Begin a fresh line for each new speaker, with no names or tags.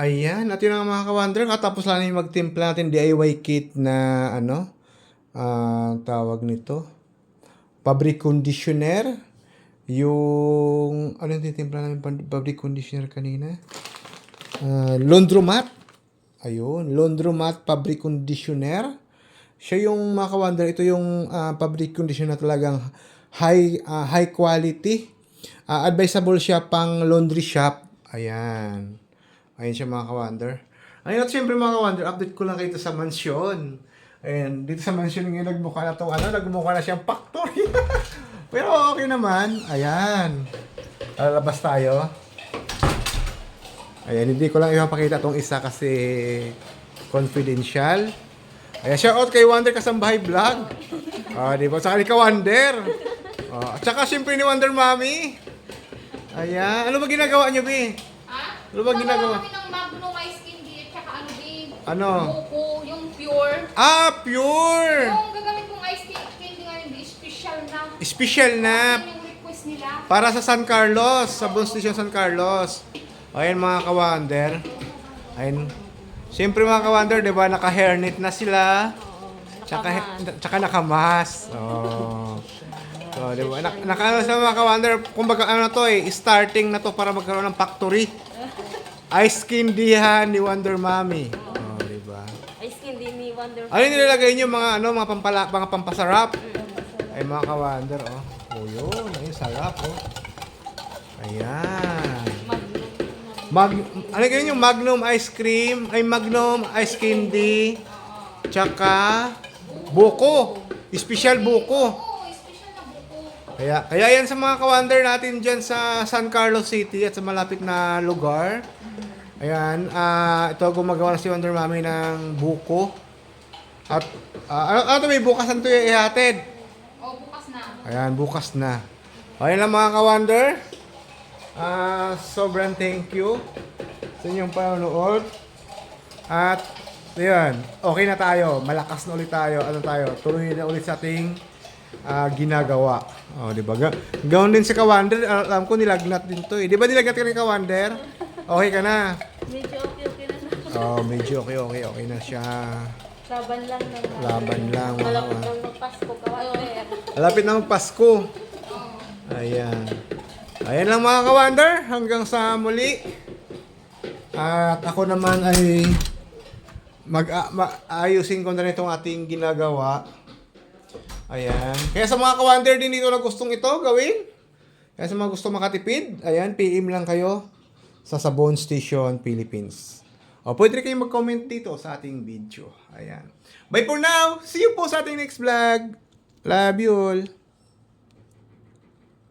Ayan, at yun ang mga ka-wonder. Katapos lang yung magtimpla natin DIY kit na ano, ah tawag nito, fabric conditioner. Yung, ano yung titimpla namin fabric conditioner kanina? Ah, laundromat. Ayun, laundromat fabric conditioner. Siya yung mga ka-wonder, ito yung ah, fabric conditioner talagang high ah, high quality. Ah, advisable siya pang laundry shop. Ayan. Ayan siya mga ka-wonder. Ayun at syempre mga ka-wonder, update ko lang kayo sa mansyon. Ayan, dito sa mansyon ngayon nagmukha na itong ano, nagmukha na siyang factory. Pero okay naman. Ayan. Lalabas tayo. Ayan, hindi ko lang ipapakita itong isa kasi confidential. Ayan, shout out kay Wonder Kasambahay Vlog. Ah, di ba? Saka ni ka Wonder. Ah, at saka syempre ni Wonder Mommy. Ayan. Ano ba ginagawa niyo, Bi? Ano ba ginagawa?
kami ng Magnum Ice Candy at saka ano din.
Ano?
Buko, yung pure.
Ah, pure!
Yung gagamit kong ice candy ngayon, di special na.
Special na.
Yun yung request nila.
Para sa San Carlos, sa Bus Station San Carlos. Ayan mga ka-wonder. Ayan. Siyempre mga ka-wonder, di ba, naka-hairnet na sila. Tsaka, tsaka nakamas. Oh. So, di ba? Nak naka sa mga ka-wonder, kumbaga ano to eh, starting na to para magkaroon ng factory. Ice candyhan ni Wonder Mommy. Oh, di ba?
Ice candy ni Wonder.
Ano yung nilalagay niyo mga ano, mga pampala, mga pampasarap? Ay mga ka-wonder, oh. Oh, yun. Ayun, sarap, oh. Ayan. Mag, ano ganyan yung Magnum ice cream, ay Magnum ice candy, tsaka buko. Special buko.
Oo, special na buko.
Kaya, kaya yan sa mga ka-wonder natin dyan sa San Carlos City at sa malapit na lugar. Ayan, ah ito gumagawa na si Wonder Mommy ng buko. At, ah, ano, ano may bukasan to yung ihatid.
O, bukas na.
Ayan, bukas na. Ayan lang mga ka-wonder. Ah, sobrang thank you sa inyong panonood. At, yun, okay na tayo. Malakas na ulit tayo. Ano tayo? Tuloy na ulit sa ating ah, ginagawa. Oh, di ba? Ga- Gawin din si Kawander. Al- Alam ko nilagnat din to eh. Di ba nilagnat ka ni Kawander? Okay ka na.
Medyo okay okay na na.
Oh, medyo okay, okay, okay na siya.
Laban lang naman.
Laban lang. mga
Malapit
ka-
nang magpasko ka.
Malapit na magpasko. Ayan. Ayan lang mga ka-wonder. Hanggang sa muli. At ako naman ay mag ma- ayusin ko na rin itong ating ginagawa. Ayan. Kaya sa mga ka-wonder din dito na gustong ito gawin. Kaya sa mga gusto makatipid, ayan, PM lang kayo sa Sabon Station, Philippines. O, pwede rin kayo mag-comment dito sa ating video. Ayan. Bye for now. See you po sa ating next vlog. Love you all.